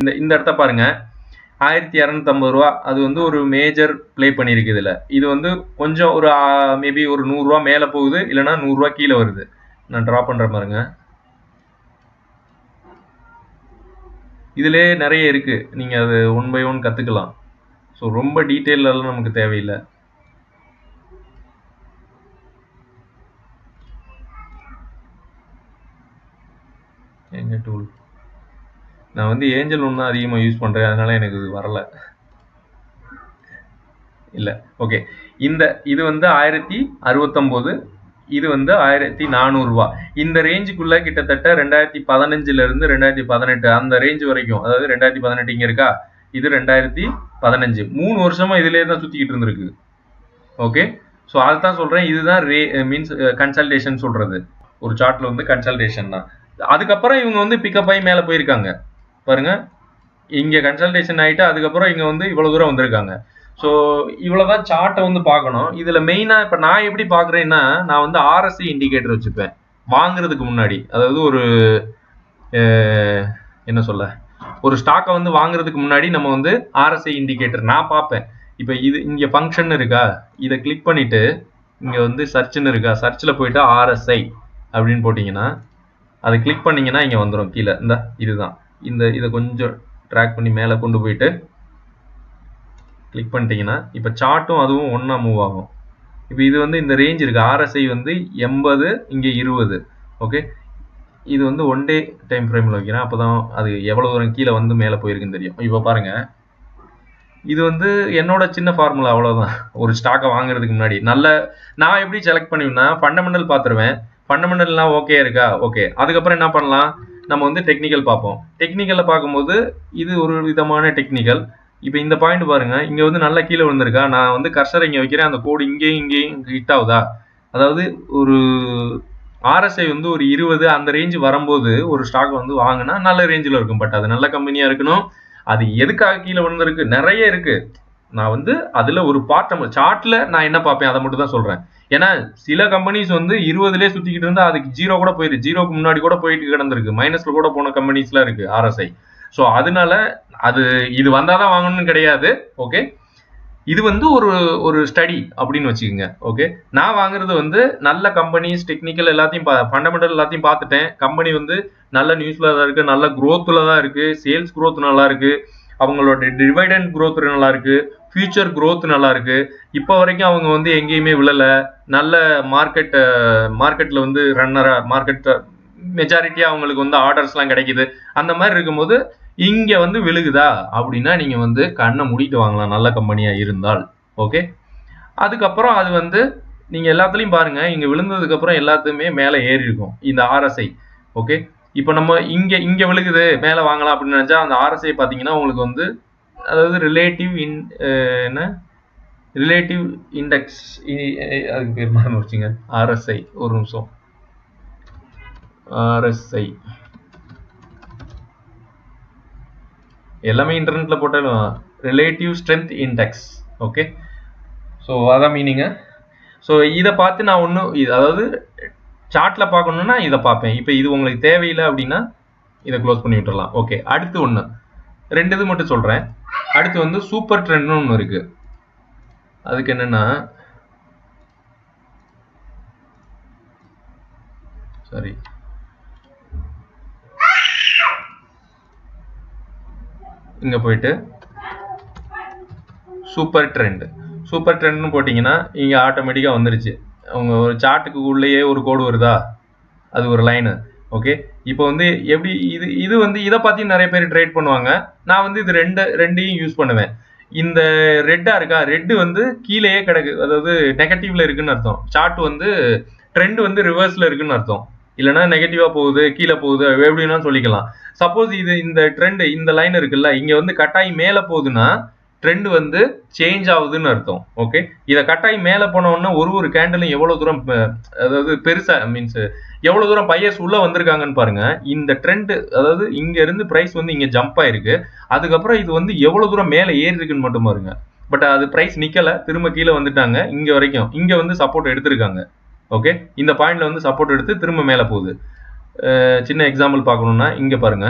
இந்த இந்த இடத்த பாருங்க. ஆயிரத்தி இரநூத்தம்பது ரூபா. அது வந்து ஒரு மேஜர் ப்ளே பண்ணியிருக்கு இதில். இது வந்து கொஞ்சம் ஒரு மேபி ஒரு நூறுரூவா மேலே போகுது. இல்லைன்னா நூறுரூவா கீழே வருது. நான் ட்ரா பண்ணுற பாருங்க. இதிலே நிறைய இருக்கு. நீங்கள் அது ஒன் பை ஒன் கற்றுக்கலாம் ஸோ ரொம்ப டீட்டெயிலெல்லாம் நமக்கு தேவையில்லை. எங்க டூல் நான் வந்து ஏஞ்சல் ஒன்று தான் அதிகமாக யூஸ் பண்ணுறேன் அதனால எனக்கு இது வரல. இல்லை. ஓகே இந்த இது வந்து ஆயிரத்தி அறுபத்தொம்போது இது வந்து ஆயிரத்தி நானூறுரூவா இந்த ரேஞ்சுக்குள்ள கிட்டத்தட்ட ரெண்டாயிரத்தி பதினஞ்சுல இருந்து ரெண்டாயிரத்தி பதினெட்டு அந்த ரேஞ்ச் வரைக்கும் அதாவது ரெண்டாயிரத்தி பதினெட்டு இங்கே இருக்கா? இது ரெண்டாயிரத்தி பதினஞ்சு. மூணு வருஷமா இதிலே தான் சுற்றிக்கிட்டு இருந்திருக்கு. ஓகே ஸோ அதுதான் சொல்கிறேன் இதுதான் ரே மீன்ஸ் கன்சல்டேஷன் சொல்கிறது ஒரு சார்ட்டில் வந்து கன்சல்டேஷன் தான். அதுக்கப்புறம் இவங்க வந்து பிக்கப் ஆகி மேலே போயிருக்காங்க. பாருங்க. இங்கே கன்சல்டேஷன் ஆகிட்டு அதுக்கப்புறம் இங்கே வந்து இவ்வளோ தூரம் வந்திருக்காங்க. ஸோ இவ்வளவுதான் சார்ட்டை வந்து பார்க்கணும். இதில் மெயினாக இப்போ நான் எப்படி பார்க்குறேன்னா நான் வந்து ஆர்எஸ்சி இண்டிகேட்டர் வச்சுப்பேன். வாங்குறதுக்கு முன்னாடி. அதாவது ஒரு என்ன சொல்ல? ஒரு ஸ்டாக்கை வந்து வாங்குறதுக்கு முன்னாடி நம்ம வந்து ஆர்எஸ்ஐ இண்டிகேட்டர் நான் பார்ப்பேன். இப்போ இது இங்கே ஃபங்க்ஷன் இருக்கா? இதை கிளிக் பண்ணிட்டு இங்கே வந்து சர்ச்னு இருக்கா? சர்ச்சில் போயிட்டு ஆர்எஸ்ஐ அப்படின்னு போட்டிங்கன்னா அதை கிளிக் பண்ணிங்கன்னா இங்கே வந்துடும் கீழே. இந்த இதுதான். இந்த இதை கொஞ்சம் ட்ராக் பண்ணி மேலே கொண்டு போயிட்டு கிளிக் பண்ணிட்டீங்கன்னா இப்போ சார்ட்டும் அதுவும் ஒன்றா மூவ் ஆகும். இப்போ இது வந்து இந்த ரேஞ்ச் இருக்குது ஆர்எஸ்ஐ வந்து எண்பது இங்கே இருபது. ஓகே இது வந்து ஒன் டே டைம் ஃப்ரேமில் வைக்கிறேன். அப்போ தான் அது எவ்வளோ தூரம் கீழே வந்து மேலே போயிருக்குன்னு தெரியும். இப்போ பாருங்கள் இது வந்து என்னோட சின்ன ஃபார்முலா அவ்வளோதான் ஒரு ஸ்டாக்கை வாங்குறதுக்கு முன்னாடி. நல்ல நான் எப்படி செலக்ட் பண்ணுவேன்னா ஃபண்டமெண்டல் பார்த்துருவேன். ஃபண்டமெண்டல்லாம் ஓகே இருக்கா? ஓகே அதுக்கப்புறம் என்ன பண்ணலாம்? நம்ம வந்து டெக்னிக்கல் பார்ப்போம். டெக்னிக்கலில் பார்க்கும்போது இது ஒரு விதமான டெக்னிக்கல் இப்போ இந்த பாயிண்ட் பாருங்க. இங்கே வந்து நல்லா கீழே விழுந்திருக்கா? நான் வந்து கர்சரை இங்கே வைக்கிறேன். அந்த கோடு இங்கேயும் இங்கேயும் ஹிட் ஆகுதா? அதாவது ஒரு ஆர்எஸ்ஐ வந்து ஒரு இருபது அந்த ரேஞ்சு வரும்போது ஒரு ஸ்டாக் வந்து வாங்கினா நல்ல ரேஞ்சில் இருக்கும். பட் அது நல்ல கம்பெனியாக இருக்கணும். அது எதுக்காக கீழே விழுந்திருக்கு? நிறைய இருக்கு. நான் வந்து அதில் ஒரு பார்ட் நம்ம சார்ட்டில் நான் என்ன பார்ப்பேன்? அதை மட்டும் தான் சொல்கிறேன் ஏன்னா சில கம்பெனிஸ் வந்து இருபதுலேயே சுற்றிக்கிட்டு இருந்தால் அதுக்கு ஜீரோ கூட போயிருக்கு ஜீரோக்கு முன்னாடி கூட போயிட்டு கிடந்திருக்கு. மைனஸில் கூட போன கம்பெனிஸ்லாம் இருக்கு ஆர்எஸ்ஐ ஸோ அதனால அது இது வந்தால் தான் வாங்கணும்னு கிடையாது ஓகே இது வந்து ஒரு ஒரு ஸ்டடி அப்படின்னு வச்சுக்கோங்க ஓகே நான் வாங்குறது வந்து நல்ல கம்பெனிஸ் டெக்னிக்கல் எல்லாத்தையும் ஃபண்டமெண்டல் எல்லாத்தையும் பார்த்துட்டேன். கம்பெனி வந்து நல்ல நியூஸ்ல தான் இருக்கு நல்ல குரோத்தில் தான் இருக்கு. சேல்ஸ் குரோத் நல்லா இருக்கு. அவங்களோட டிவைடண்ட் க்ரோத் நல்லா இருக்கு ஃபியூச்சர் க்ரோத் நல்லா இருக்கு இப்போ வரைக்கும் அவங்க வந்து எங்கேயுமே விழல. நல்ல மார்க்கெட் மார்க்கெட்ல வந்து ரன்னரா மார்க்கெட் மெஜாரிட்டியா அவங்களுக்கு வந்து ஆர்டர்ஸ்லாம் கிடைக்குது. அந்த மாதிரி இருக்கும்போது இங்க வந்து விழுகுதா? அப்படின்னா நீங்க வந்து கண்ணை மூடிட்டு வாங்கலாம். நல்ல கம்பெனியா இருந்தால். ஓகே அதுக்கப்புறம் அது வந்து நீங்க எல்லாத்துலயும் பாருங்க. இங்க விழுந்ததுக்கு அப்புறம் எல்லாத்துக்குமே மேலே ஏறி இருக்கும் இந்த ஆர்எஸ்ஐ ஓகே இப்போ நம்ம இங்க இங்க விழுகுது மேலே வாங்கலாம் அப்படின்னு நினைச்சா அந்த ஆர்எஸ்ஐ பார்த்தீங்கன்னா உங்களுக்கு வந்து அதாவது ரிலேட்டிவ் இன் என்ன? ரிலேட்டிவ் இண்டெக்ஸ் அதுக்கு பேர் மறந்து வச்சுங்க ஆர்எஸ்ஐ ஒரு நிமிஷம். ஆர்எஸ்ஐ எல்லாமே இன்டர்நெட்ல போட்டாலும் relative strength index okay so அதான் மீனிங்க ஸோ இதை பார்த்து நான் ஒன்றும் அதாவது சார்ட்ல பார்க்கணுன்னா இதை பார்ப்பேன். இப்போ இது உங்களுக்கு தேவையில்லை அப்படின்னா இதை க்ளோஸ் பண்ணி விட்டுடலாம் ஓகே அடுத்து ஒன்று ரெண்டு இது மட்டும் சொல்கிறேன் அடுத்து வந்து சூப்பர் ட்ரெண்ட்னு ஒன்று இருக்கு. அதுக்கு என்னென்னா சாரி இங்கே போயிட்டு சூப்பர் ட்ரெண்ட் சூப்பர் ட்ரெண்ட்னு போட்டிங்கன்னா இங்கே ஆட்டோமேட்டிக்காக வந்துருச்சு. அவங்க ஒரு சார்ட்டுக்கு உள்ளேயே ஒரு கோடு வருதா? அது ஒரு லைனு ஓகே இப்போ வந்து எப்படி இது இது வந்து இதை பார்த்து நிறைய பேர் ட்ரேட் பண்ணுவாங்க. நான் வந்து இது ரெண்டு ரெண்டையும் யூஸ் பண்ணுவேன். இந்த ரெட்டா இருக்கா? ரெட்டு வந்து கீழேயே கிடக்கு. அதாவது நெகட்டிவ்ல இருக்குன்னு அர்த்தம். சார்ட் வந்து ட்ரெண்ட் வந்து ரிவர்ஸ்ல இருக்குன்னு அர்த்தம். இல்லைன்னா நெகட்டிவா போகுது கீழே போகுது எப்படின்னா சொல்லிக்கலாம். சப்போஸ் இது இந்த ட்ரெண்ட் இந்த லைன் இருக்குல்ல இங்க வந்து கட்டாயி மேல போகுதுன்னா ட்ரெண்ட் வந்து சேஞ்ச் ஆகுதுன்னு அர்த்தம். ஓகே இதை கட்டாயி மேலே போன உடனே ஒரு ஒரு கேண்டலும் எவ்வளோ தூரம் அதாவது பெருசா மீன்ஸ் எவ்வளோ தூரம் பையர்ஸ் உள்ளே வந்திருக்காங்கன்னு பாருங்க. இந்த ட்ரெண்ட் அதாவது இங்கேருந்து ப்ரைஸ் வந்து இங்கே ஜம்ப் ஆயிருக்கு. அதுக்கப்புறம் இது வந்து எவ்வளோ தூரம் மேலே ஏறி இருக்குன்னு மட்டும் பாருங்க. பட் அது ப்ரைஸ் நிற்கலை திரும்ப கீழே வந்துட்டாங்க. இங்கே வரைக்கும். இங்கே வந்து சப்போர்ட் எடுத்திருக்காங்க. ஓகே இந்த பாயிண்ட்ல வந்து சப்போர்ட் எடுத்து திரும்ப மேலே போகுது. சின்ன எக்ஸாம்பிள் பார்க்கணும்னா இங்கே பாருங்க.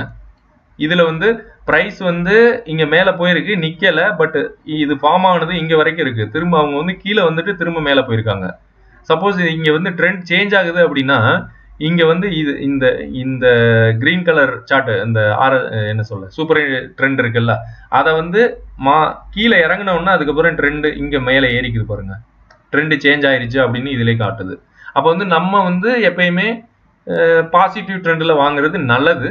இதில் வந்து பிரைஸ் வந்து இங்க மேல போயிருக்கு நிக்கல பட் இது ஃபார்ம் ஆனது இங்க வரைக்கும் இருக்கு. திரும்ப அவங்க வந்து கீழே வந்துட்டு திரும்ப மேல போயிருக்காங்க. சப்போஸ் இங்க வந்து ட்ரெண்ட் சேஞ்ச் ஆகுது அப்படின்னா இங்க வந்து இது இந்த இந்த கிரீன் கலர் சார்ட் இந்த ஆர என்ன சொல்ல சூப்பர் ட்ரெண்ட் இருக்குல்ல அதை வந்து மா கீழே இறங்கினோம்னா அதுக்கப்புறம் ட்ரெண்ட் இங்க மேலே ஏறிக்குது பாருங்க. ட்ரெண்ட் சேஞ்ச் ஆயிருச்சு அப்படின்னு இதுல காட்டுது. அப்போ வந்து நம்ம வந்து எப்பயுமே பாசிட்டிவ் ட்ரெண்டில் வாங்குறது நல்லது.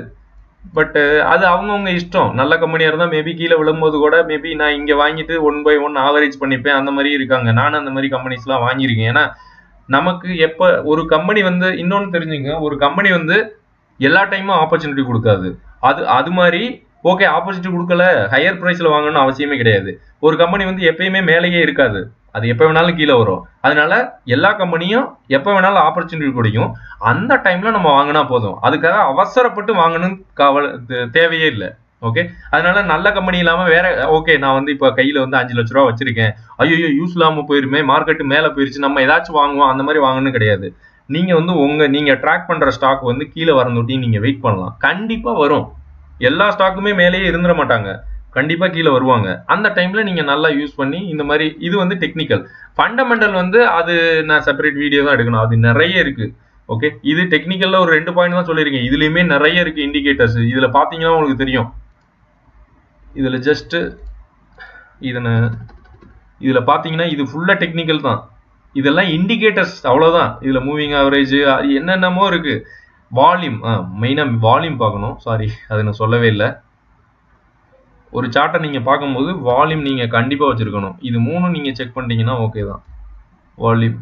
பட் uh, அது அவங்கவுங்க இஷ்டம். நல்ல கம்பெனியாக இருந்தால் மேபி கீழே விழும்போது கூட மேபி நான் இங்கே வாங்கிட்டு ஒன் பை ஒன் ஆவரேஜ் பண்ணிப்பேன். அந்த மாதிரி இருக்காங்க. நானும் அந்த மாதிரி கம்பெனிஸ்லாம் வாங்கியிருக்கேன். ஏன்னா நமக்கு எப்போ ஒரு கம்பெனி வந்து இன்னொன்று தெரிஞ்சுங்க. ஒரு கம்பெனி வந்து எல்லா டைமும் ஆப்பர்ச்சுனிட்டி கொடுக்காது. அது அது மாதிரி ஓகே ஆப்பர்ச்சுனிட்டி கொடுக்கல. ஹையர் ப்ரைஸில் வாங்கணும்னு அவசியமே கிடையாது. ஒரு கம்பெனி வந்து எப்பயுமே மேலேயே இருக்காது. அது எப்போ வேணாலும் கீழே வரும். அதனால எல்லா கம்பெனியும் எப்போ வேணாலும் ஆப்பர்ச்சுனிட்டி கிடைக்கும். அந்த டைம்ல நம்ம வாங்கினா போதும். அதுக்காக அவசரப்பட்டு வாங்கணும் கவலை தேவையே இல்லை. ஓகே அதனால நல்ல கம்பெனி இல்லாம வேற ஓகே நான் வந்து இப்போ கையில வந்து அஞ்சு லட்ச ரூபா வச்சிருக்கேன். ஐயோ யூஸ் இல்லாம போயிருமே மார்க்கெட் மேல போயிருச்சு நம்ம ஏதாச்சும் வாங்குவோம் அந்த மாதிரி வாங்கணும் கிடையாது. நீங்க வந்து உங்க நீங்க ட்ராக் பண்ற ஸ்டாக் வந்து கீழே வரந்தொட்டி நீங்க வெயிட் பண்ணலாம். கண்டிப்பா வரும். எல்லா ஸ்டாக்குமே மேலேயே இருந்துட மாட்டாங்க. கண்டிப்பா கீழே வருவாங்க. அந்த டைம்ல நீங்க நல்லா யூஸ் பண்ணி இந்த மாதிரி இது வந்து டெக்னிக்கல் ஃபண்டமெண்டல் வந்து அது நான் செப்பரேட் வீடியோ தான் எடுக்கணும். அது நிறைய இருக்கு. ஓகே இது டெக்னிக்கல்ல ஒரு ரெண்டு பாயிண்ட் தான் சொல்லியிருக்கேன். இதுலயுமே நிறைய இருக்கு இண்டிகேட்டர்ஸ் இதுல பாத்தீங்கன்னா உங்களுக்கு தெரியும். இதுல ஜஸ்ட் இதனை இதுல பாத்தீங்கன்னா இது ஃபுல்லா டெக்னிக்கல் தான். இதெல்லாம் இண்டிகேட்டர்ஸ் அவ்வளவுதான். இதுல மூவிங் ஆவரேஜ் அது என்னென்னமோ இருக்கு. வால்யூம் மெயினா வால்யூம் பார்க்கணும். சாரி அதை நான் சொல்லவே இல்லை. ஒரு சார்ட்டை நீங்க பார்க்கும்போது வால்யூம் நீங்க கண்டிப்பா வச்சிருக்கணும். இது மூணும் நீங்க செக் பண்ணிட்டீங்கன்னா ஓகே தான். வால்யூம்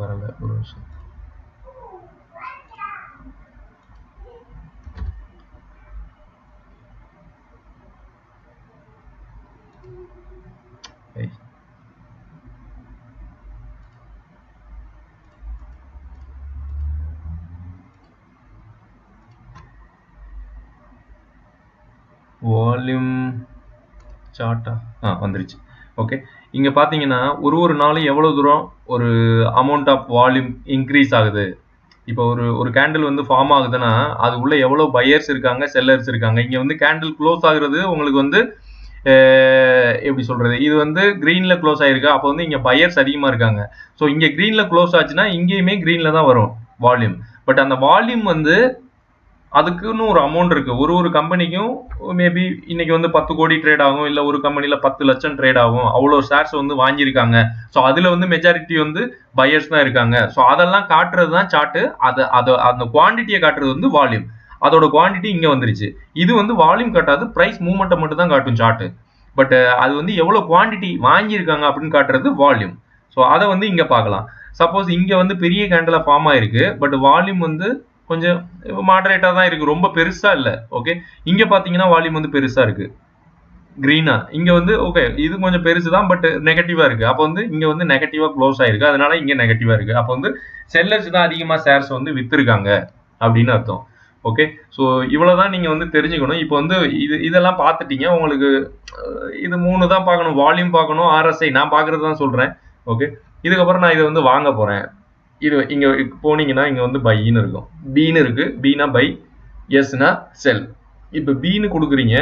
வரல ஒரு நிமிஷம் ஐய். வால்யூம் சார்ட்டா ஆ? வந்துருச்சு. ஓகே இங்கே பார்த்தீங்கன்னா ஒரு ஒரு நாளும் எவ்வளோ தூரம் ஒரு அமௌண்ட் ஆஃப் வால்யூம் இன்க்ரீஸ் ஆகுது? இப்போ ஒரு ஒரு கேண்டில் வந்து ஃபார்ம் ஆகுதுன்னா அது உள்ள எவ்வளோ பையர்ஸ் இருக்காங்க செல்லர்ஸ் இருக்காங்க? இங்கே வந்து கேண்டில் க்ளோஸ் ஆகுறது உங்களுக்கு வந்து எப்படி சொல்கிறது இது வந்து க்ரீனில் க்ளோஸ் ஆகிருக்கா அப்போ வந்து இங்கே பையர்ஸ் அதிகமாக இருக்காங்க. ஸோ இங்கே க்ரீனில் க்ளோஸ் ஆச்சுன்னா இங்கேயுமே க்ரீனில் தான் வரும் வால்யூம் பட் அந்த வால்யூம் வந்து அதுக்குன்னு ஒரு அமௌண்ட் இருக்கு. ஒரு ஒரு கம்பெனிக்கும் மேபி இன்னைக்கு வந்து பத்து கோடி ட்ரேட் ஆகும் இல்ல ஒரு கம்பெனில பத்து லட்சம் ட்ரேட் ஆகும். அவ்வளோ ஷேர்ஸ் வந்து வாங்கியிருக்காங்க. ஸோ அதுல வந்து மெஜாரிட்டி வந்து பையர்ஸ் தான் இருக்காங்க. ஸோ அதெல்லாம் காட்டுறது தான் சார்ட்டு அதை அதை அந்த குவான்டிட்டியை காட்டுறது வந்து வால்யூம் அதோட குவான்டிட்டி இங்க வந்துருச்சு. இது வந்து வால்யூம் காட்டாது பிரைஸ் மூவ்மெண்ட்டை மட்டும் தான் காட்டும் சார்ட்டு பட் அது வந்து எவ்வளவு குவான்டிட்டி வாங்கியிருக்காங்க அப்படின்னு காட்டுறது வால்யூம் ஸோ அதை வந்து இங்க பார்க்கலாம். சப்போஸ் இங்க வந்து பெரிய கேண்டில் ஃபார்ம் ஆயிருக்கு. பட் வால்யூம் வந்து கொஞ்சம் மாடரேட்டா தான் இருக்கு. ரொம்ப பெருசா இல்ல. ஓகே இங்க பாத்தீங்கன்னா வால்யூம் வந்து பெருசா இருக்கு. கிரீனா இங்க வந்து ஓகே இது கொஞ்சம் பெருசு தான் பட் நெகட்டிவா இருக்கு. அப்போ வந்து இங்க வந்து நெகட்டிவா க்ளோஸ் ஆயிருக்கு. அதனால இங்க நெகட்டிவா இருக்கு. அப்போ வந்து செல்லர்ஸ் தான் அதிகமா ஷேர்ஸ் வந்து விற்றுருக்காங்க அப்படின்னு அர்த்தம். ஓகே ஸோ இவ்வளோதான் நீங்கள் வந்து தெரிஞ்சுக்கணும். இப்போ வந்து இது இதெல்லாம் பார்த்துட்டீங்க உங்களுக்கு இது மூணு தான் பார்க்கணும். வால்யூம் பார்க்கணும். ஆர்எஸ்ஐ நான் பார்க்குறது தான் சொல்கிறேன் ஓகே இதுக்கப்புறம் நான் இதை வந்து வாங்க போகிறேன் இது இங்கே போனீங்கன்னா இங்கே வந்து பைன்னு இருக்கும். பீன்னு இருக்குது பீனா பை எஸ்னா செல் இப்போ பீன்னு கொடுக்குறீங்க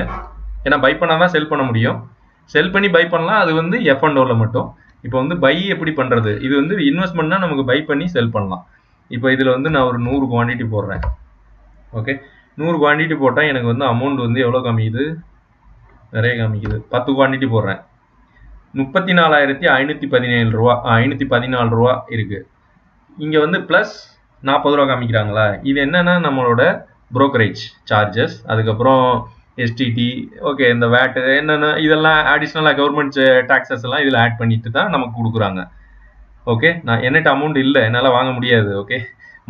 ஏன்னா பை பண்ணால் தான் செல் பண்ண முடியும். செல் பண்ணி பை பண்ணலாம். அது வந்து எஃப் அண்ட் ஓவில் மட்டும். இப்போ வந்து பை எப்படி பண்ணுறது இது வந்து இன்வெஸ்ட்மெண்ட்னா நமக்கு பை பண்ணி செல் பண்ணலாம். இப்போ இதில் வந்து நான் ஒரு நூறு குவான்டிட்டி போடுறேன். ஓகே நூறு குவான்டிட்டி போட்டால் எனக்கு வந்து அமௌண்ட் வந்து எவ்வளோ காமிக்குது? நிறைய காமிக்குது. பத்து குவான்டிட்டி போடுறேன். முப்பத்தி நாலாயிரத்தி ஐநூற்றி பதினேழு ரூபா ஐநூற்றி பதினாலு ரூபா இருக்குது இங்கே வந்து ப்ளஸ் நாற்பது ரூபா காமிக்கிறாங்களா? இது என்னன்னா நம்மளோட ப்ரோக்கரேஜ் சார்ஜஸ் அதுக்கப்புறம் எஸ்டிடி ஓகே இந்த வேட்டு என்னென்ன இதெல்லாம் அடிஷ்னலாக கவர்மெண்ட் டாக்ஸஸ் எல்லாம் இதில் ஆட் பண்ணிட்டு தான் நமக்கு கொடுக்குறாங்க. ஓகே நான் என்னட்ட அமௌண்ட் இல்லை. என்னால் வாங்க முடியாது. ஓகே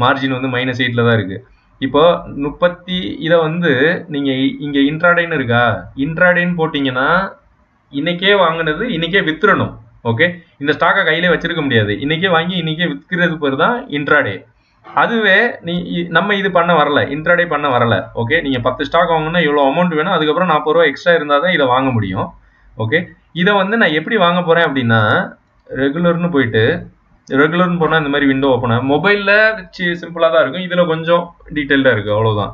மார்ஜின் வந்து மைனஸ் எயிட்டில் தான் இருக்குது இப்போ முப்பத்தி இதை வந்து நீங்கள் இங்கே இன்ட்ராடேன்னு இருக்கா? இன்ட்ராடேன்னு போட்டிங்கன்னா இன்றைக்கே வாங்கினது இன்னைக்கே வித்துறணும். ஓகே இந்த ஸ்டாக்கை கையிலே வச்சிருக்க முடியாது. இன்னைக்கே வாங்கி இன்னைக்கே விற்கிறது பேர் தான் இன்ட்ராடே அதுவே நீ நம்ம இது பண்ண வரல. இன்ட்ராடே பண்ண வரல. ஓகே நீங்க பத்து ஸ்டாக் வாங்கணும்னா இவ்வளோ அமௌண்ட் வேணும்? அதுக்கப்புறம் நாற்பது ரூபா எக்ஸ்ட்ரா இருந்தால் தான் இதை வாங்க முடியும். ஓகே இதை வந்து நான் எப்படி வாங்க போறேன் அப்படின்னா ரெகுலர்னு போயிட்டு ரெகுலர்னு போனால் இந்த மாதிரி விண்டோ ஓப்பன் மொபைலில் வச்சு சிம்பிளாக தான் இருக்கும். இதில் கொஞ்சம் டீட்டெயில்டாக இருக்குது அவ்வளோதான்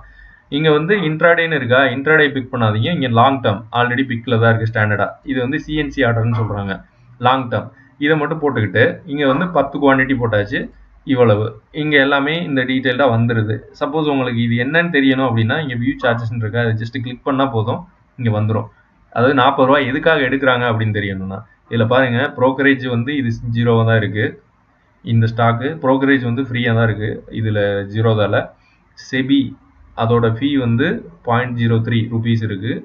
இங்கே வந்து இன்ட்ராடேன்னு இருக்கா? இன்ட்ராடே பிக் பண்ணாதீங்க. இங்கே லாங் டேர்ம் ஆல்ரெடி பிக்கில் தான் இருக்குது ஸ்டாண்டர்டாக இது வந்து சிஎன்சி ஆர்டர்னு சொல்கிறாங்க லாங் டேர்ம் இதை மட்டும் போட்டுக்கிட்டு இங்கே வந்து பத்து குவான்டிட்டி போட்டாச்சு இவ்வளவு. இங்கே எல்லாமே இந்த டீட்டெயில்டாக வந்துடுது சப்போஸ் உங்களுக்கு இது என்னன்னு தெரியணும் அப்படின்னா இங்கே வியூ சார்ஜஸ்ன்னு இருக்கா அதை ஜஸ்ட் கிளிக் பண்ணால் போதும் இங்கே வந்துடும் அதாவது நாற்பது ரூபா எதுக்காக எடுக்கிறாங்க அப்படின்னு தெரியணும்னா இதில் பாருங்கள் ப்ரோக்கரேஜ் வந்து இது ஜீரோவாக தான் இருக்குது இந்த ஸ்டாக்கு ப்ரோக்கரேஜ் வந்து ஃப்ரீயாக தான் இருக்குது இதில் ஜீரோதால் செபி அதோட ஃபீ வந்து பாயிண்ட் ஜீரோ த்ரீ ருபீஸ் இருக்குது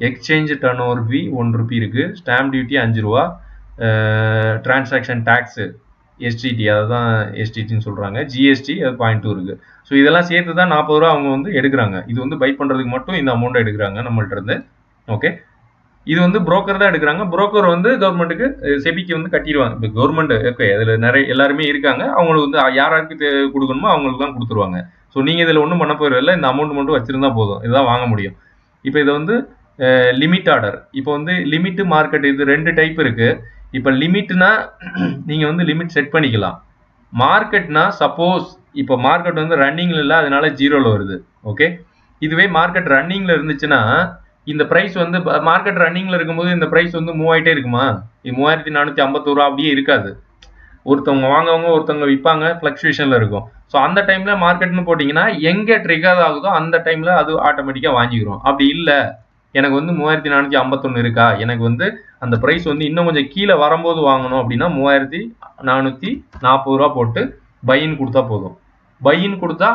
exchange turnover fee one rupee இருக்குது ஸ்டாம்ப் டியூட்டி அஞ்சு ரூபா. டிரான்சாக்ஷன் டேக்ஸு எஸ்டிடி அதை தான் எஸ்டிடின்னு சொல்கிறாங்க ஜிஎஸ்டி அது பாயிண்ட் டூ இருக்குது ஸோ இதெல்லாம் சேர்த்து தான் நாற்பது ரூபா அவங்க வந்து எடுக்கிறாங்க. இது வந்து பை பண்ணுறதுக்கு மட்டும் இந்த அமௌண்ட்டை எடுக்கிறாங்க நம்மள்ட்ட இருந்து. ஓகே இது வந்து புரோக்கர் தான் எடுக்கிறாங்க. புரோக்கர் வந்து கவர்மெண்ட்டுக்கு செபிக்கு வந்து கட்டிடுவாங்க. இப்போ கவர்மெண்ட் ஓகே அதில் நிறைய எல்லாருமே இருக்காங்க. அவங்களுக்கு வந்து யாராருக்கு கொடுக்கணுமோ அவங்களுக்கு தான் கொடுத்துருவாங்க. ஸோ நீங்கள் இதில் ஒன்றும் பண்ண போகிறதில்ல இந்த அமௌண்ட் மட்டும் வச்சிருந்தா போதும். இதுதான் வாங்க முடியும். இப்போ இதை வந்து லிமிட் ஆர்டர் இப்போ வந்து லிமிட் மார்க்கெட் இது ரெண்டு டைப் இருக்குது இப்போ லிமிட்னா நீங்கள் வந்து லிமிட் செட் பண்ணிக்கலாம். மார்க்கெட்னா சப்போஸ் இப்போ மார்க்கெட் வந்து ரன்னிங்கில் இல்லை அதனால ஜீரோவில் வருது. ஓகே? இதுவே மார்க்கெட் ரன்னிங்கில் இருந்துச்சுன்னா இந்த ப்ரைஸ் வந்து மார்க்கெட் ரன்னிங்கில் இருக்கும்போது இந்த ப்ரைஸ் வந்து மூவாயிட்டே இருக்குமா? இது மூவாயிரத்தி நானூற்றி ஐம்பத்தோரு ரூபா அப்படியே இருக்காது. ஒருத்தவங்க வாங்கவங்க ஒருத்தவங்க விற்பாங்க ஃப்ளக்சுவேஷனில் இருக்கும். ஸோ அந்த டைமில் மார்க்கெட்னு போட்டிங்கன்னா எங்கே ட்ரிகர் ஆகுதோ அந்த டைமில் அது ஆட்டோமேட்டிக்காக வாங்கிக்கிறோம். அப்படி இல்லை. எனக்கு வந்து மூவாயிரத்தி நானூற்றி ஐம்பத்தொன்று இருக்கா? எனக்கு வந்து அந்த ப்ரைஸ் வந்து இன்னும் கொஞ்சம் கீழே வரும்போது வாங்கணும் அப்படின்னா மூவாயிரத்தி நானூற்றி நாற்பது ரூபா போட்டு பையின் கொடுத்தா போதும். பையின் கொடுத்தா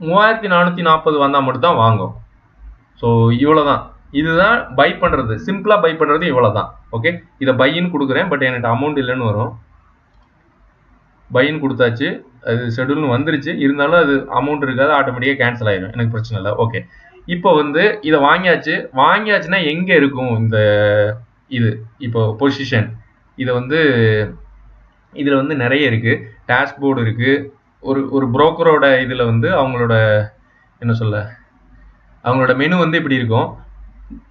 மூவாயிரத்தி நானூற்றி நாற்பது வந்தால் மட்டும்தான் வாங்கும். ஸோ இவ்வளோ தான் இதுதான் பை பண்ணுறது சிம்பிளாக பை பண்ணுறது இவ்வளோ தான் ஓகே இதை பையின் கொடுக்குறேன். பட் என்கிட்ட அமௌண்ட் இல்லைன்னு வரும். பையின் கொடுத்தாச்சு. அது ஷெடியூல்னு வந்துருச்சு. இருந்தாலும் அது அமௌண்ட் இருக்காது. ஆட்டோமேட்டிக்காக கேன்சல் ஆயிடும் எனக்கு பிரச்சனை இல்லை. ஓகே இப்போ வந்து இதை வாங்கியாச்சு. வாங்கியாச்சுன்னா எங்கே இருக்கும் இந்த இது? இப்போ பொசிஷன் இதை வந்து இதில் வந்து நிறைய இருக்குது டேஷ்போர்டு இருக்குது ஒரு ஒரு புரோக்கரோட இதில் வந்து அவங்களோட என்ன சொல்ல அவங்களோட மெனு வந்து இப்படி இருக்கும்.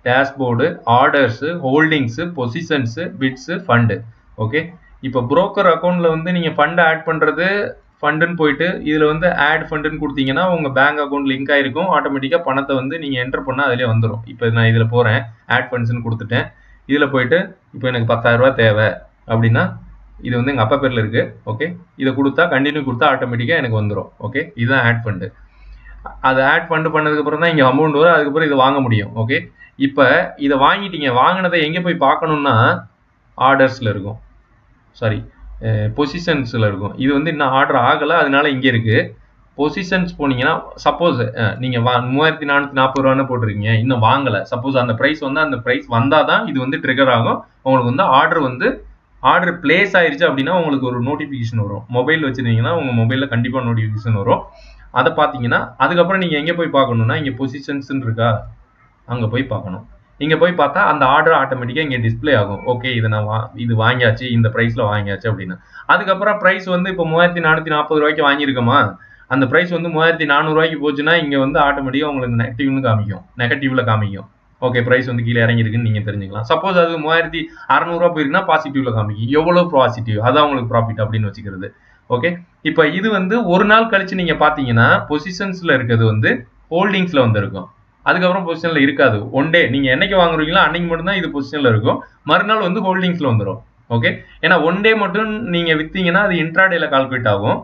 Dashboard orders holdings positions bids fund okay இப்போ புரோக்கர் அக்கௌண்ட்டில் வந்து நீங்கள் ஃபண்டை ஆட் பண்ணுறது ஃபண்டுன்னு போயிட்டு இதில் வந்து ஆட் ஃபண்டுன்னு கொடுத்தீங்கன்னா உங்கள் பேங்க் அக்கௌண்ட் லிங்க் ஆகிருக்கும் ஆட்டோமேட்டிக்காக பணத்தை வந்து நீங்கள் என்டர் பண்ணால் அதிலே வந்துடும் இப்போ நான் இதில் போகிறேன் ஆட் ஃபண்ட்ஸ்னு கொடுத்துட்டேன். இதில் போயிட்டு இப்போ எனக்கு பத்தாயிரரூபா தேவை. அப்படின்னா இது வந்து எங்கள் அப்பா பேரில் இருக்குது ஓகே இதை கொடுத்தா கண்டினியூ கொடுத்தா ஆட்டோமேட்டிக்காக எனக்கு வந்துடும் ஓகே இதுதான் ஆட் ஃபண்டு அதை ஆட் ஃபண்டு பண்ணதுக்கப்புறம் தான் இங்கே அமௌண்ட் வரும். அதுக்கப்புறம் இதை வாங்க முடியும். ஓகே இப்போ இதை வாங்கிட்டீங்க. வாங்கினதை எங்கே போய் பார்க்கணுன்னா ஆர்டர்ஸில் இருக்கும். சாரி பொசிஷன்ஸில் இருக்கும். இது வந்து இன்னும் ஆர்டர் ஆகலை அதனால இங்கே இருக்குது பொசிஷன்ஸ் போனீங்கன்னா சப்போஸ் நீங்கள் வா மூவாயிரத்தி நானூற்றி நாற்பது ரூபான்னு போட்டிருக்கீங்க. இன்னும் வாங்கலை. சப்போஸ் அந்த ப்ரைஸ் வந்து அந்த ப்ரைஸ் வந்தால் தான் இது வந்து ட்ரிகர் ஆகும். உங்களுக்கு வந்து ஆர்டர் வந்து ஆர்டர் பிளேஸ் ஆயிடுச்சு அப்படின்னா உங்களுக்கு ஒரு நோட்டிஃபிகேஷன் வரும். மொபைல் வச்சுருந்தீங்கன்னா உங்கள் மொபைலில் கண்டிப்பாக நோட்டிஃபிகேஷன் வரும். அதை பார்த்தீங்கன்னா அதுக்கப்புறம் நீங்கள் எங்கே போய் பார்க்கணுன்னா இங்கே பொசிஷன்ஸ்ன்னு இருக்கா? அங்கே போய் பார்க்கணும். இங்கே போய் பார்த்தா அந்த ஆர்டர் ஆட்டோமேட்டிக்காக இங்கே டிஸ்ப்ளே ஆகும். ஓகே இதை நான் வா இது வாங்கியாச்சு இந்த ப்ரைஸில் வாங்கியாச்சு அப்படின்னு. அதுக்கப்புறம் ப்ரைஸ் வந்து இப்போ மூவாயிரத்தி நானூற்றி நாற்பது ரூபாய்க்கு வாங்கியிருக்கோமா? அந்த ப்ரைஸ் வந்து மூவாயிரத்தி நானூறுரூவாய்க்கு போச்சுன்னா இங்கே வந்து ஆட்டோமேட்டிக்காக உங்களுக்கு நெகட்டிவ்னு காமிக்கும். நெகட்டிவில் காமிக்கும். ஓகே ப்ரைஸ் வந்து கீழே இறங்கிருக்குன்னு நீங்கள் தெரிஞ்சுக்கலாம். சப்போஸ் அது மூவாயிரத்தி அறநூறுவா போயிருக்குன்னா பாசிட்டிவில் காமிக்கும். எவ்வளோ பாசிட்டிவ் அதான் உங்களுக்கு ப்ராஃபிட் அப்படின்னு வச்சுக்கிறது. ஓகே இப்போ இது வந்து ஒரு நாள் கழிச்சு நீங்கள் பார்த்தீங்கன்னா பொசிஷன்ஸில் இருக்கிறது வந்து ஹோல்டிங்ஸில் வந்து இருக்கும் அதுக்கப்புறம் பொசிஷன்ல இருக்காது. ஒன் டே நீங்கள் என்னைக்கு வாங்குறீங்களோ அன்னைக்கு மட்டும்தான் இது பொசிஷன்ல இருக்கும். மறுநாள் வந்து ஹோல்டிங்ஸில் வந்துடும் ஓகே ஏன்னா ஒன் டே மட்டும் நீங்கள் விற்றீங்கன்னா அது இன்ட்ராடேல கால்குலேட் ஆகும்.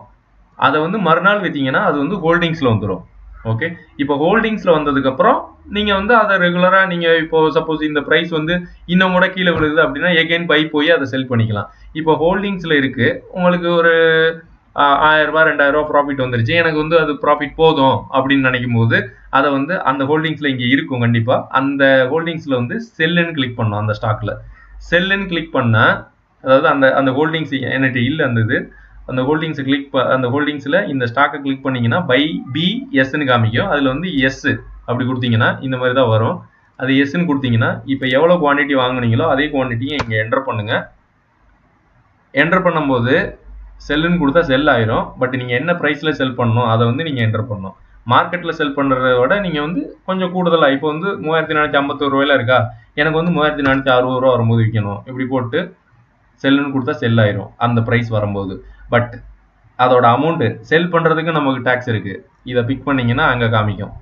அதை வந்து மறுநாள் விற்றீங்கன்னா அது வந்து ஹோல்டிங்ஸில் வந்துடும் ஓகே இப்போ ஹோல்டிங்ஸில் வந்ததுக்கப்புறம் நீங்கள் வந்து அதை ரெகுலராக நீங்கள் இப்போ சப்போஸ் இந்த ப்ரைஸ் வந்து இன்னும் கூட கீழே விழுது அப்படின்னா எகைன் பை போய் அதை செல் பண்ணிக்கலாம். இப்போ ஹோல்டிங்ஸில் இருக்குது உங்களுக்கு ஒரு ஆயிரம் ரூபாய் ரெண்டாயிரம் ரூபாய் ப்ராஃபிட் வந்துருச்சு. எனக்கு வந்து அது ப்ராஃபிட் போதும் அப்படின்னு நினைக்கும் போது அதை வந்து அந்த ஹோல்டிங்ஸில் இங்கே இருக்கும் கண்டிப்பாக அந்த ஹோல்டிங்ஸில் வந்து செல்லுன்னு கிளிக் பண்ணோம் அந்த ஸ்டாக்கில் செல்லுன்னு கிளிக் பண்ணால் அதாவது அந்த அந்த ஹோல்டிங்ஸ் என்கிட்ட இல்லை அந்த இது. அந்த ஹோல்டிங்ஸை கிளிக் அந்த ஹோல்டிங்ஸில் இந்த ஸ்டாக்கை கிளிக் பண்ணீங்கன்னா பை பி எஸ்ன்னு காமிக்கும். அதில் வந்து எஸ் அப்படி கொடுத்தீங்கன்னா இந்த மாதிரி தான் வரும். அது எஸ்ன்னு கொடுத்தீங்கன்னா இப்போ எவ்வளோ குவான்டிட்டி வாங்குனீங்களோ அதே குவான்டிட்டியை இங்கே என்டர் பண்ணுங்க. என்டர் பண்ணும்போது செல்லுன்னு கொடுத்தா செல் ஆயிரும். பட் நீங்கள் என்ன ப்ரைஸில் செல் பண்ணணும் அதை வந்து நீங்கள் என்டர் பண்ணணும். மார்க்கெட்டில் செல் பண்ணுறத விட நீங்கள் வந்து கொஞ்சம் கூடுதலாக இப்போ வந்து மூவாயிரத்தி நானூற்றி ஐம்பத்தோரு ரூபாயில இருக்கா? எனக்கு வந்து மூவாயிரத்தி நானூற்றி அறுபது ரூபா வரும்போது விற்கணும் இப்படி போட்டு செல்லுன்னு கொடுத்தா செல் ஆயிரும் அந்த ப்ரைஸ் வரும்போது. பட் அதோட அமௌண்ட் செல் பண்றதுக்கு நமக்கு டாக்ஸ் இருக்கு. இதை பிக் பண்ணீங்கன்னா அங்க காமிக்கும்.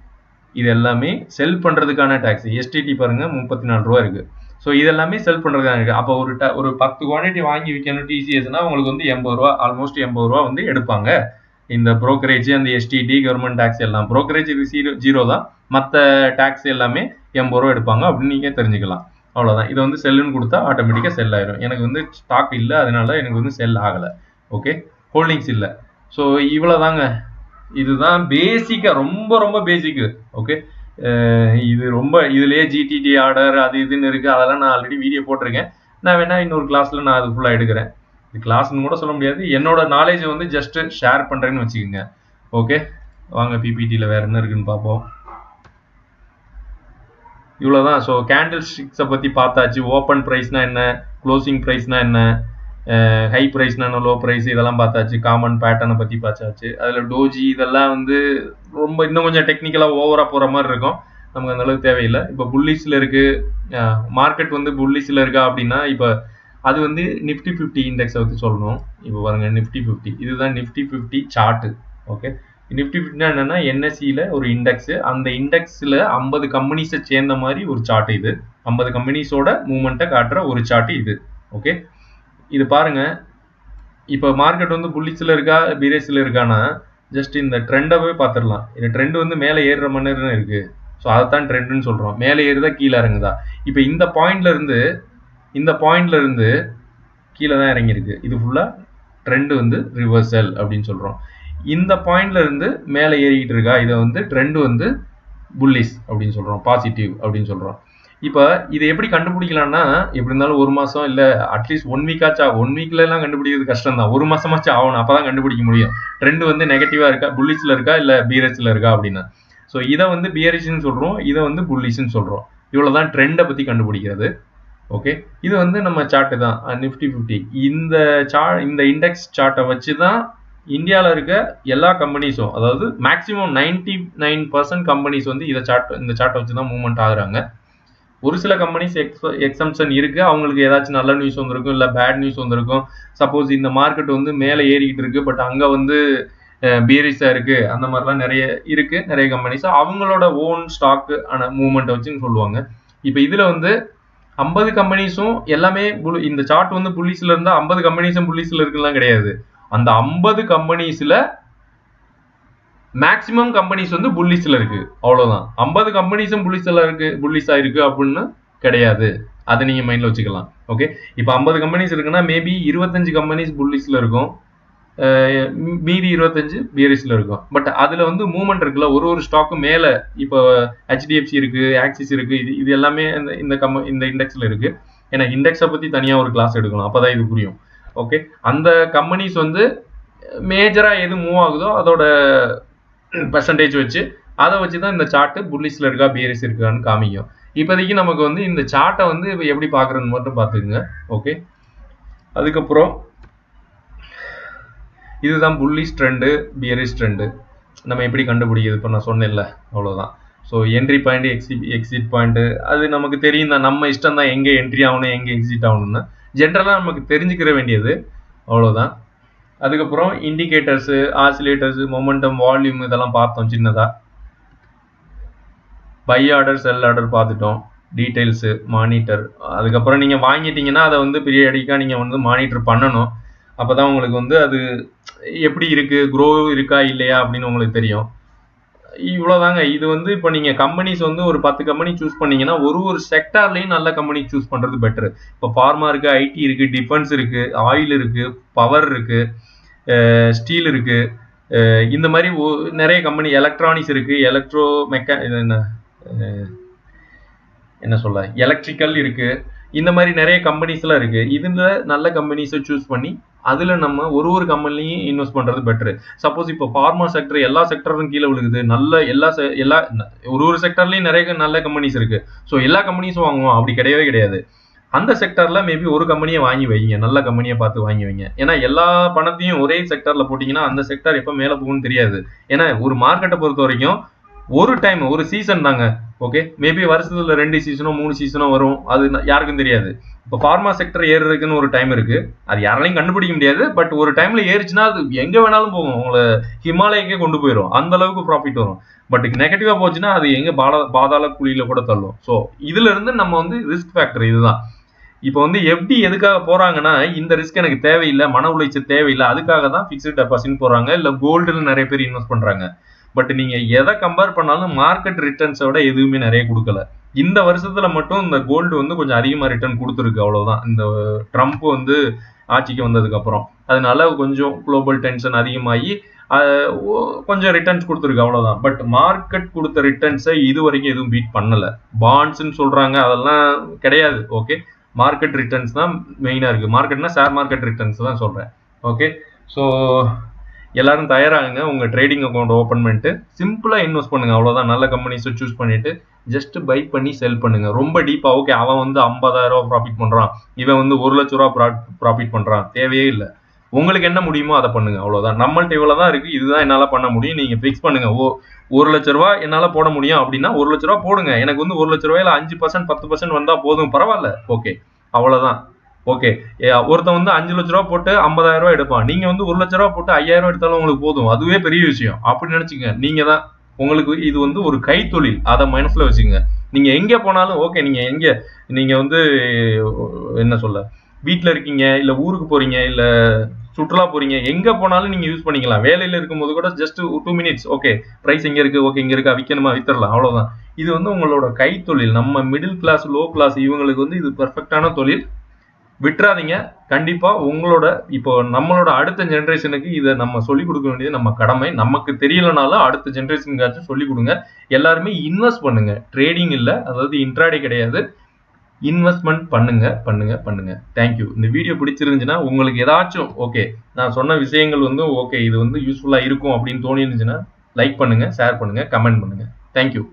இது எல்லாமே செல் பண்றதுக்கான டாக்ஸ் எஸ்டிடி பாருங்க முப்பத்தி நாலு ரூபா இருக்கு. ஸோ இதெல்லாமே செல் செல் தான் இருக்குது அப்போ ஒரு ட ஒரு பத்து குவான்டிட்டி வாங்கி விற்கணும் டிசிஎஸ்னா உங்களுக்கு வந்து எண்பது ரூபா ஆல்மோஸ்ட் எண்பது ரூபா வந்து எடுப்பாங்க. இந்த ப்ரோக்கரேஜ் அந்த எஸ்டிடி கவர்மெண்ட் டேக்ஸ் எல்லாம். ப்ரோக்கரேஜ் ஜீரோ ஜீரோ தான். மற்ற டேக்ஸ் எல்லாமே எண்பது ரூபா எடுப்பாங்க அப்படின்னு நீங்கள் தெரிஞ்சுக்கலாம். அவ்வளோதான் இது வந்து செல்லுன்னு கொடுத்தா ஆட்டோமேட்டிக்காக செல் ஆயிரும். எனக்கு வந்து ஸ்டாக் இல்லை அதனால எனக்கு வந்து செல் ஆகலை. ஓகே ஹோல்டிங்ஸ் இல்லை. ஸோ இவ்வளோதாங்க இதுதான் பேசிக்காக ரொம்ப ரொம்ப பேசிக்கு ஓகே இது ரொம்ப இதுலேயே ஜிடிடி ஆர்டர் அது இதுன்னு இருக்குது அதெல்லாம் நான் ஆல்ரெடி வீடியோ போட்டிருக்கேன். நான் வேணால் இன்னொரு கிளாஸில் நான் அது ஃபுல்லாக எடுக்கிறேன். இது கிளாஸ்னு கூட சொல்ல முடியாது. என்னோட நாலேஜ் வந்து ஜஸ்ட் ஷேர் பண்ணுறேன்னு வச்சுக்கோங்க. ஓகே வாங்க பிபிடியில் வேறு என்ன இருக்குன்னு பார்ப்போம். இவ்வளோதான் ஸோ கேண்டில் ஸ்டிக்ஸை பற்றி பார்த்தாச்சு. ஓப்பன் ப்ரைஸ்னால் என்ன? க்ளோசிங் ப்ரைஸ்னால் என்ன? ஹை ப்ரைஸ்னா என்ன லோ ப்ரைஸ் இதெல்லாம் பார்த்தாச்சு. காமன் பேட்டர்னை பற்றி பார்த்தாச்சு. அதில் டோஜி இதெல்லாம் வந்து ரொம்ப இன்னும் கொஞ்சம் டெக்னிக்கலாக ஓவராக போகிற மாதிரி இருக்கும். நமக்கு அந்த அளவுக்கு தேவையில்லை. இப்போ புல்லிஸில் இருக்குது மார்க்கெட் வந்து புல்லிஸில் இருக்கா அப்படின்னா இப்போ அது வந்து நிஃப்டி ஃபிஃப்டி இண்டெக்ஸை பற்றி சொல்லணும். இப்போ பாருங்க நிஃப்டி ஃபிஃப்டி இதுதான் Nifty fifty chart okay Nifty ஃபிஃப்டினா என்னென்னா என்எஸ்சியில் ஒரு இண்டெக்ஸு அந்த இண்டெக்ஸில் ஐம்பது கம்பெனிஸை சேர்ந்த மாதிரி ஒரு சார்ட் இது. ஐம்பது கம்பெனிஸோட மூமெண்ட்டை காட்டுற ஒரு சார்ட் இது. ஓகே இது பாருங்க. இப்போ மார்க்கெட் வந்து புள்ளிச்சில் இருக்கா பீரேஸில் இருக்கான்னா ஜஸ்ட் இந்த ட்ரெண்டவே பார்த்துடலாம். இந்த ட்ரெண்ட் வந்து மேலே ஏறுற மணி நேரம் இருக்கு. ஸோ அதைத்தான் ட்ரெண்டுன்னு சொல்கிறோம் மேலே ஏறுதா கீழே இறங்குதா? இப்போ இந்த பாயிண்ட்ல இருந்து இந்த பாயிண்ட்ல இருந்து கீழே தான் இறங்கியிருக்கு. இது ஃபுல்லாக ட்ரெண்டு வந்து ரிவர்சல் அப்படின்னு சொல்கிறோம் இந்த பாயிண்ட்ல இருந்து மேலே ஏறிக்கிட்டு இருக்கா இதை வந்து ட்ரெண்டு வந்து புல்லிஸ் அப்படின்னு சொல்கிறோம் பாசிட்டிவ் அப்படின்னு சொல்கிறோம் இப்போ இதை எப்படி கண்டுபிடிக்கலாம்னா எப்படி இருந்தாலும் ஒரு மாசம் இல்ல அட்லீஸ்ட் ஒன் வீக் ஆச்சா ஒன் வீக்ல எல்லாம் கண்டுபிடிக்கிறது கஷ்டம் தான் ஒரு மாசமாச்சும் ஆகணும் அப்பதான் கண்டுபிடிக்க முடியும். ட்ரெண்ட் வந்து நெகட்டிவா இருக்கா புல்லிஸ்ல இருக்கா இல்ல பீரஸ்ல இருக்கா அப்படின்னு. ஸோ இதை வந்து பியரிஷ்னு சொல்றோம் இதை வந்து புல்லிஷ்னு சொல்றோம். இவ்வளவுதான் ட்ரெண்டை பத்தி கண்டுபிடிக்கிறது. ஓகே இது வந்து நம்ம சார்ட்டு தான் நிஃப்டி ஃபிஃப்டி இந்த சா இந்த இண்டெக்ஸ் சார்ட்டை வச்சு தான் இந்தியாவில் இருக்க எல்லா கம்பெனிஸும் அதாவது maximum ninety nine percent companies வந்து இதை சார்ட் இந்த சார்ட்டை வச்சு தான் மூவ்மெண்ட் ஆகுறாங்க. ஒரு சில கம்பெனிஸ் எக்ஸ் எக்ஸம்ஷன் இருக்கு. அவங்களுக்கு ஏதாச்சும் நல்ல நியூஸ் வந்திருக்கும் இல்லை பேட் நியூஸ் வந்திருக்கும். சப்போஸ் இந்த மார்க்கெட் வந்து மேலே ஏறிக்கிட்டு இருக்கு பட் அங்கே வந்து பீரிஸாக இருக்கு. அந்த மாதிரிலாம் நிறைய இருக்கு நிறைய கம்பெனிஸ் அவங்களோட ஓன் ஸ்டாக்கு ஆன மூவ்மெண்ட்டை வச்சுன்னு சொல்லுவாங்க. இப்போ இதில் வந்து ஐம்பது கம்பெனிஸும் எல்லாமே இந்த சார்ட் வந்து புள்ளிஸ்ல இருந்தா ஐம்பது கம்பெனிஸும் புள்ளிஸ்ல இருக்குலாம் கிடையாது. அந்த ஐம்பது கம்பெனிஸ்ல மேக்சிமம் கம்பெனிஸ் வந்து புல்லிஸ்ல இருக்கு. அவ்வளவுதான். ஐம்பது கம்பெனிஸும் புல்லிஸ்ல இருக்கு புல்லிஸா இருக்கு அப்படின்னு கிடையாது. அதை நீங்க மைண்ட்ல வச்சுக்கலாம். ஓகே இப்போ ஐம்பது கம்பெனிஸ் இருக்குன்னா மேபி இருபத்தஞ்சு கம்பெனிஸ் புல்லிஸ்ல இருக்கும். மீதி இருபத்தஞ்சு பியரிஸ்ல இருக்கும். பட் அதுல வந்து மூவ்மெண்ட் இருக்குல்ல ஒரு ஒரு ஸ்டாக்கும் மேல இப்போ ஹெச்டிஎஃப்சி இருக்கு ஆக்சிஸ் இருக்கு இது இது எல்லாமே இந்த இந்த கம் இந்த இண்டெக்ஸ்ல இருக்கு. ஏன்னா இண்டெக்ஸை பத்தி தனியா ஒரு கிளாஸ் எடுக்கணும். அப்பதான் இது புரியும். ஓகே அந்த கம்பெனிஸ் வந்து மேஜரா எது மூவ் ஆகுதோ அதோட பெர்சன்டேஜ் வச்சு அதை வச்சு தான் இந்த சார்ட்டு புல்லிஷில் இருக்கா பியரிஸ் இருக்கான்னு காமிக்கும். இப்போதைக்கு நமக்கு வந்து இந்த சார்ட்டை வந்து இப்போ எப்படி பார்க்குறதுன்னு மட்டும் பார்த்துக்குங்க ஓகே அதுக்கப்புறம் இதுதான் புல்லிஷ் ட்ரெண்டு பியரிஷ் ட்ரெண்டு நம்ம எப்படி கண்டுபிடிக்கிறது? இப்போ நான் சொன்னேன்ல அவ்வளோதான் ஸோ என்ட்ரி பாயிண்ட் எக்ஸி எக்ஸிட் பாயிண்ட்டு அது நமக்கு தெரியும் தான். நம்ம இஷ்டம் தான் எங்கே என்ட்ரி ஆகணும் எங்கே எக்ஸிட் ஆகணும்னு. ஜென்ரலாக நமக்கு தெரிஞ்சுக்கிற வேண்டியது அவ்வளோதான் அதுக்கப்புறம் இண்டிகேட்டர்ஸு ஆசிலேட்டர்ஸு மொமெண்டம் வால்யூம் இதெல்லாம் பார்த்தோம் சின்னதாக பை ஆர்டர் செல் ஆர்டர் பார்த்துட்டோம். டீட்டெயில்ஸு மானிட்டர் அதுக்கப்புறம் நீங்கள் வாங்கிட்டீங்கன்னா அதை வந்து பீரியடிக்காக நீங்கள் வந்து மானிட்டர் பண்ணணும். அப்போ தான் உங்களுக்கு வந்து அது எப்படி இருக்குது க்ரோ இருக்கா இல்லையா அப்படின்னு உங்களுக்கு தெரியும். இவ்வளோதாங்க இது வந்து இப்போ நீங்கள் கம்பெனிஸ் வந்து ஒரு பத்து கம்பெனி சூஸ் பண்ணீங்கன்னா ஒரு ஒரு செக்டார்லேயும் நல்ல கம்பெனி சூஸ் பண்ணுறது பெட்டர் இப்போ ஃபார்மா இருக்குது ஐடி இருக்குது டிஃபென்ஸ் இருக்குது ஆயில் இருக்குது பவர் இருக்குது ஸ்டீல் இருக்குது இந்த மாதிரி நிறைய கம்பெனி எலக்ட்ரானிக்ஸ் இருக்குது எலக்ட்ரோ மெக்கா என்ன என்ன சொல்ல எலக்ட்ரிக்கல் இருக்குது இந்த மாதிரி நிறைய கம்பெனிஸ்லாம் இருக்கு. இதுல நல்ல கம்பெனிஸை சூஸ் பண்ணி அதுல நம்ம ஒரு ஒரு கம்பெனிலையும் இன்வெஸ்ட் பண்றது பெட்ரு சப்போஸ் இப்போ ஃபார்மா செக்டர் எல்லா செக்டரும் கீழே விழுகுது. நல்ல எல்லா எல்லா ஒரு ஒரு செக்டர்லயும் நிறைய நல்ல கம்பெனிஸ் இருக்கு. ஸோ எல்லா கம்பெனிஸும் வாங்குவோம். அப்படி கிடையவே கிடையாது. அந்த செக்டர்ல மேபி ஒரு கம்பெனியை வாங்கி வைங்க நல்ல கம்பெனியை பார்த்து வாங்கி வைங்க. ஏன்னா எல்லா பணத்தையும் ஒரே செக்டர்ல போட்டீங்கன்னா அந்த செக்டர் எப்போ மேலே போகும்னு தெரியாது. ஏன்னா ஒரு மார்க்கெட்டை பொறுத்த வரைக்கும் ஒரு டைம் ஒரு சீசன் தாங்க ஓகே மேபி வருஷத்துல ரெண்டு சீசனோ மூணு சீசனோ வரும். அது யாருக்கும் தெரியாது. இப்போ ஃபார்மா செக்டர் ஏறுறதுக்குன்னு ஒரு டைம் இருக்கு. அது யாராலையும் கண்டுபிடிக்க முடியாது. பட் ஒரு டைம்ல ஏறிச்சுன்னா அது எங்க வேணாலும் போகும். உங்களை ஹிமாலயக்கே கொண்டு போயிடும் அந்த அளவுக்கு ப்ராஃபிட் வரும். பட் நெகட்டிவா போச்சுன்னா அது எங்க பாத பாதாள குழியில கூட தள்ளும். ஸோ இதுல இருந்து நம்ம வந்து ரிஸ்க் ஃபேக்டர் இதுதான். இப்போ வந்து எப்படி எதுக்காக போறாங்கன்னா இந்த ரிஸ்க் எனக்கு தேவையில்லை மன உளைச்சல் தேவையில்லை அதுக்காக தான் ஃபிக்ஸ்ட் டெபாசிட் போறாங்க இல்ல கோல்டுல நிறைய பேர் இன்வெஸ்ட் பண்றாங்க. பட் நீங்க எதை கம்பேர் பண்ணாலும் மார்க்கெட் ரிட்டர்ன்ஸை விட எதுவுமே நிறைய கொடுக்கல. இந்த வருஷத்துல மட்டும் இந்த கோல்டு வந்து கொஞ்சம் அதிகமா ரிட்டர்ன் கொடுத்துருக்கு அவ்வளவுதான். இந்த ட்ரம்ப் வந்து ஆட்சிக்கு வந்ததுக்கு அப்புறம் அதனால கொஞ்சம் குளோபல் டென்ஷன் அதிகமாகி ஓ- கொஞ்சம் ரிட்டர்ன்ஸ் கொடுத்துருக்கு அவ்வளவுதான். பட் மார்க்கெட் கொடுத்த ரிட்டர்ன்ஸை இது வரைக்கும் எதுவும் பீட் பண்ணல. பாண்ட்ஸ்ன்னு சொல்றாங்க அதெல்லாம் கிடையாது ஓகே மார்க்கெட் ரிட்டர்ன்ஸ் தான் மெயினாக இருக்குது மார்க்கெட்னா ஷேர் மார்க்கெட் ரிட்டர்ன்ஸ் தான் சொல்கிறேன் ஓகே ஸோ எல்லாரும் தயாராகுங்க. உங்கள் ட்ரேடிங் அக்கௌண்ட் ஓப்பன் பண்ணிட்டு சிம்பிளாக இன்வெஸ்ட் பண்ணுங்க. அவ்வளோதான் நல்ல கம்பெனிஸை சூஸ் பண்ணிட்டு ஜஸ்ட் பை பண்ணி செல் பண்ணுங்க. ரொம்ப டீப்பா ஓகே அவன் வந்து ஐம்பதாயிரம் ரூபா ப்ராஃபிட் பண்ணுறான் இவன் வந்து ஒரு லட்ச ரூபா ப்ராஃபிட் பண்ணுறான் தேவையே இல்லை. உங்களுக்கு என்ன முடியுமோ அதை பண்ணுங்க அவ்வளவுதான். நம்மள்ட்ட இவ்வளவுதான் இருக்கு இதுதான் என்னால பண்ண முடியும் நீங்க ஃபிக்ஸ் பண்ணுங்க. ஓ ஒரு லட்ச ரூபா என்னால போட முடியும் அப்படின்னா ஒரு லட்ச ரூபா போடுங்க. எனக்கு வந்து ஒரு லட்ச ரூபாயில அஞ்சு பர்சன்ட் பத்து பர்சன்ட் வந்தா போதும் பரவாயில்ல. ஓகே. அவ்வளவுதான். ஓகே. ஒருத்தன் வந்து அஞ்சு லட்ச ரூபா போட்டு 50000 ரூபாய் எடுப்பான். நீங்க வந்து ஒரு லட்ச ரூபா போட்டு ஐயாயிரம் ரூபாய் எடுத்தாலும் உங்களுக்கு போதும். அதுவே பெரிய விஷயம். அப்படி நினைச்சுங்க நீங்க தான் உங்களுக்கு இது வந்து ஒரு கைத்தொழில். அதை மனசுல வச்சுங்க நீங்க எங்க போனாலும் ஓகே நீங்க எங்க நீங்க வந்து என்ன சொல்ல வீட்டில் இருக்கீங்க இல்ல ஊருக்கு போறீங்க இல்ல சுற்றுலா போறீங்க. எங்க போனாலும் நீங்க யூஸ் பண்ணிக்கலாம். வேலையில இருக்கும்போது கூட just two minutes okay price எங்க இருக்கு? ஓகே இங்க இருக்கா? விற்கணுமா வித்தரலாம் அவ்வளவுதான். இது வந்து உங்களோட கைத்தொழில். நம்ம மிடில் கிளாஸ் லோ கிளாஸ் இவங்களுக்கு வந்து இது பெர்ஃபெக்டான தொழில். விட்டுறாதீங்க. கண்டிப்பா உங்களோட இப்போ நம்மளோட அடுத்த ஜென்ரேஷனுக்கு இதை நம்ம சொல்லிக் கொடுக்க வேண்டியது நம்ம கடமை. நமக்கு தெரியலனாலும் அடுத்த ஜென்ரேஷனுக்காச்சும் சொல்லிக் கொடுங்க. எல்லாருமே இன்வெஸ்ட் பண்ணுங்க. ட்ரேடிங் இல்லை. அதாவது இன்ட்ராடே கிடையாது. இன்வெஸ்ட்மெண்ட் பண்ணுங்க பண்ணுங்க பண்ணுங்க. தேங்க்யூ இந்த வீடியோ பிடிச்சிருந்துச்சுன்னா உங்களுக்கு ஏதாச்சும் ஓகே நான் சொன்ன விஷயங்கள் வந்து ஓகே இது வந்து யூஸ்ஃபுல்லாக இருக்கும் அப்படின்னு தோணி இருந்துச்சுன்னா லைக் பண்ணுங்க ஷேர் பண்ணுங்க கமெண்ட் பண்ணுங்க. தேங்க்யூ